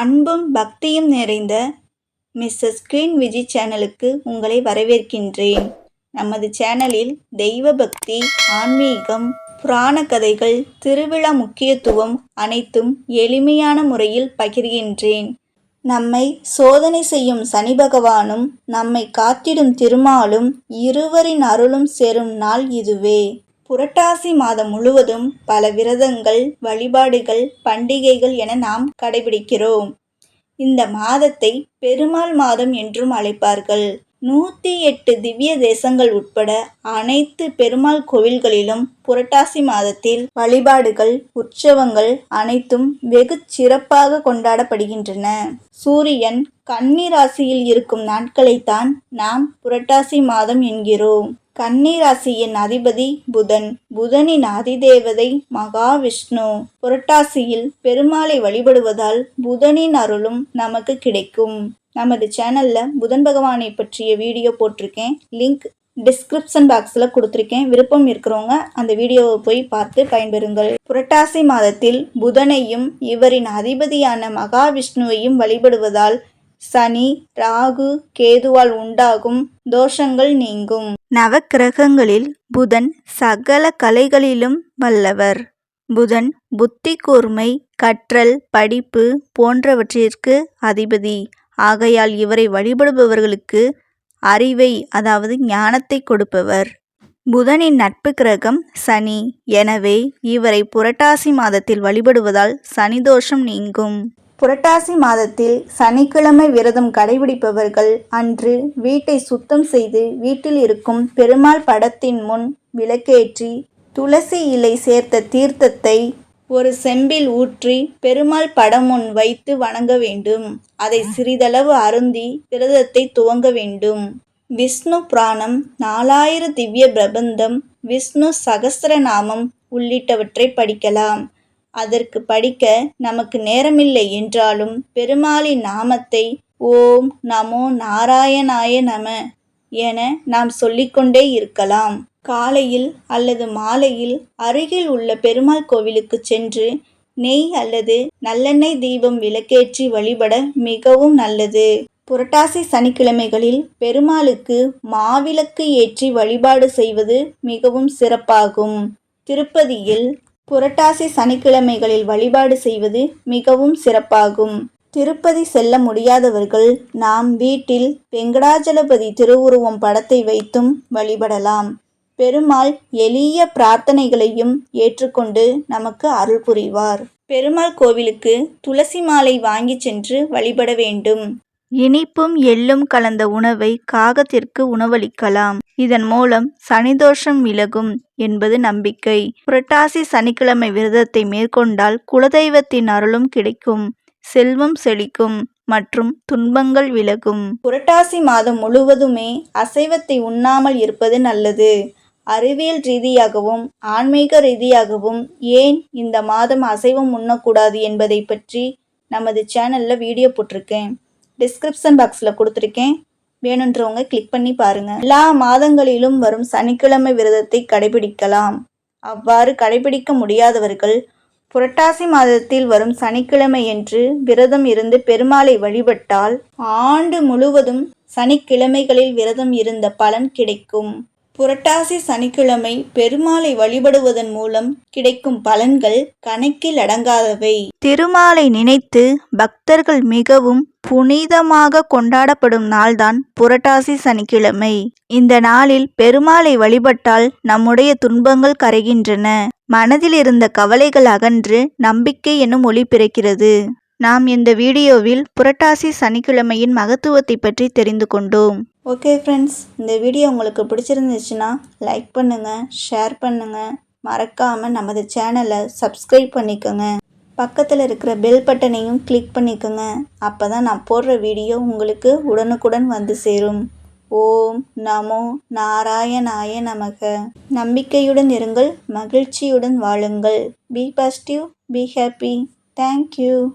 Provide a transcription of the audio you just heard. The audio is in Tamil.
அன்பும் பக்தியும் நிறைந்த மிஸ்ஸஸ் கிரீன் விஜி சேனலுக்கு உங்களை வரவேற்கின்றேன். நமது சேனலில் தெய்வ பக்தி ஆன்மீகம் புராண கதைகள் திருவிழா முக்கியத்துவம் அனைத்தும் எளிமையான முறையில் பகிர்கின்றேன். நம்மை சோதனை செய்யும் சனி பகவானும் நம்மை காத்திடும் திருமாலும் இருவரின் அருளும் சேரும் நாள் இதுவே. புரட்டாசி மாதம் முழுவதும் பல விரதங்கள் வழிபாடுகள் பண்டிகைகள் என நாம் கடைபிடிக்கிறோம். இந்த மாதத்தை பெருமாள் மாதம் என்றும் அழைப்பார்கள். நூற்றி எட்டு திவ்ய தேசங்கள் உட்பட அனைத்து பெருமாள் கோவில்களிலும் புரட்டாசி மாதத்தில் வழிபாடுகள் உற்சவங்கள் அனைத்தும் வெகு சிறப்பாக கொண்டாடப்படுகின்றன. சூரியன் கன்னி ராசியில் இருக்கும் நாட்களைத்தான் நாம் புரட்டாசி மாதம் என்கிறோம். கன்னிராசியின் அதிபதி புதன். புதனின் அதிதேவதை மகாவிஷ்ணு. புரட்டாசியில் பெருமாளை வழிபடுவதால் புதனின் அருளும் நமக்கு கிடைக்கும். நமது சேனலில் புதன் பகவானை பற்றிய வீடியோ போட்டிருக்கேன். லிங்க் டிஸ்கிரிப்ஷன் பாக்ஸில் கொடுத்துருக்கேன். விருப்பம் இருக்கிறவங்க அந்த வீடியோவை போய் பார்த்து பயன்பெறுங்கள். புரட்டாசி மாதத்தில் புதனையும் இவரின் அதிபதியான மகாவிஷ்ணுவையும் வழிபடுவதால் சனி ராகு கேதுவால் உண்டாகும் தோஷங்கள் நீங்கும். நவக்கிரகங்களில் புதன் சகல கலைகளிலும் வல்லவர். புதன் புத்தி கூர்மை கற்றல் படிப்பு போன்றவற்றிற்கு அதிபதி. ஆகையால் இவரை வழிபடுபவர்களுக்கு அறிவை அதாவது ஞானத்தை கொடுப்பவர். புதனின் நட்பு கிரகம் சனி. எனவே இவரை புரட்டாசி மாதத்தில் வழிபடுவதால் சனி தோஷம் நீங்கும். புரட்டாசி மாதத்தில் சனிக்கிழமை விரதம் கடைபிடிப்பவர்கள் அன்று வீட்டை சுத்தம் செய்து வீட்டில் இருக்கும் பெருமாள் படத்தின் முன் விளக்கேற்றி துளசி இலை சேர்த்த தீர்த்தத்தை ஒரு செம்பில் ஊற்றி பெருமாள் படம் முன் வைத்து வணங்க வேண்டும். அதை சிறிதளவு அருந்தி விரதத்தை துவங்க வேண்டும். விஷ்ணு புராணம் நாலாயிர திவ்ய பிரபந்தம் விஷ்ணு சகசிரநாமம் உள்ளிட்டவற்றை படிக்கலாம். அதற்கு படிக்க நமக்கு நேரமில்லை என்றாலும் பெருமாளின் நாமத்தை ஓம் நமோ நாராயணாய நம என நாம் சொல்லிக்கொண்டே இருக்கலாம். காலையில் அல்லது மாலையில் அருகில் உள்ள பெருமாள் கோவிலுக்கு சென்று நெய் அல்லது நல்லெண்ணெய் தீபம் விளக்கேற்றி வழிபட மிகவும் நல்லது. புரட்டாசி சனிக்கிழமைகளில் பெருமாளுக்கு மாவிளக்கு ஏற்றி வழிபாடு செய்வது மிகவும் சிறப்பாகும். திருப்பதியில் புரட்டாசி சனிக்கிழமைகளில் வழிபாடு செய்வது மிகவும் சிறப்பாகும். திருப்பதி செல்ல முடியாதவர்கள் நாம் வீட்டில் வெங்கடாஜலபதி திருவுருவம் படத்தை வைத்தும் வழிபடலாம். பெருமாள் எளிய பிரார்த்தனைகளையும் ஏற்றுக்கொண்டு நமக்கு அருள் புரிவார். பெருமாள் கோவிலுக்கு துளசி மாலை வாங்கி சென்று வழிபட வேண்டும். இனிப்பும் எள்ளும் கலந்த உணவை காகத்திற்கு உணவளிக்கலாம். இதன் மூலம் சனிதோஷம் விலகும் என்பது நம்பிக்கை. புரட்டாசி சனிக்கிழமை விரதத்தை மேற்கொண்டால் குலதெய்வத்தின் அருளும் கிடைக்கும். செல்வம் செழிக்கும் மற்றும் துன்பங்கள் விலகும். புரட்டாசி மாதம் முழுவதுமே அசைவத்தை உண்ணாமல் இருப்பது நல்லது. அறிவியல் ரீதியாகவும் ஆன்மீக ரீதியாகவும் ஏன் இந்த மாதம் அசைவம் உண்ணக்கூடாது என்பதை பற்றி நமது சேனலில் வீடியோ போட்டிருக்கேன். டிஸ்கிரிப்ஷன் பாக்ஸில் கொடுத்துருக்கேன். வேணுன்றவங்க கிளிக் பண்ணி பாருங்கள் எல்லா மாதங்களிலும் வரும் சனிக்கிழமை விரதத்தை கடைபிடிக்கலாம். அவ்வாறு கடைபிடிக்க முடியாதவர்கள் புரட்டாசி மாதத்தில் வரும் சனிக்கிழமையன்று விரதம் இருந்து பெருமாளை வழிபட்டால் ஆண்டு முழுவதும் சனிக்கிழமைகளில் விரதம் இருந்த பலன் கிடைக்கும். புரட்டாசி சனிக்கிழமை பெருமாளை வழிபடுவதன் மூலம் கிடைக்கும் பலன்கள் கணக்கில் அடங்காதவை. திருமாலை நினைத்து பக்தர்கள் மிகவும் புனிதமாக கொண்டாடப்படும் நாள்தான் புரட்டாசி சனிக்கிழமை. இந்த நாளில் பெருமாளை வழிபட்டால் நம்முடைய துன்பங்கள் கரைகின்றன. மனதில் இருந்த கவலைகள் அகன்று நம்பிக்கை என்னும் ஒளி பிறக்கிறது. நாம் இந்த வீடியோவில் புரட்டாசி சனிக்கிழமையின் மகத்துவத்தை பற்றி தெரிந்து கொண்டோம். ஓகே ஃப்ரெண்ட்ஸ் இந்த வீடியோ உங்களுக்கு பிடிச்சிருந்துச்சுன்னா லைக் பண்ணுங்கள் ஷேர் பண்ணுங்கள் மறக்காமல் நமது சேனலை சப்ஸ்கிரைப் பண்ணிக்கோங்க. பக்கத்தில் இருக்கிற பெல் பட்டனையும் கிளிக் பண்ணிக்கோங்க. அப்போ தான் நான் போடுற வீடியோ உங்களுக்கு உடனுக்குடன் வந்து சேரும். ஓம் நமோ நாராயணாய நமக. நம்பிக்கையுடன் இருங்கள் மகிழ்ச்சியுடன் வாழுங்கள். Be positive be happy thank you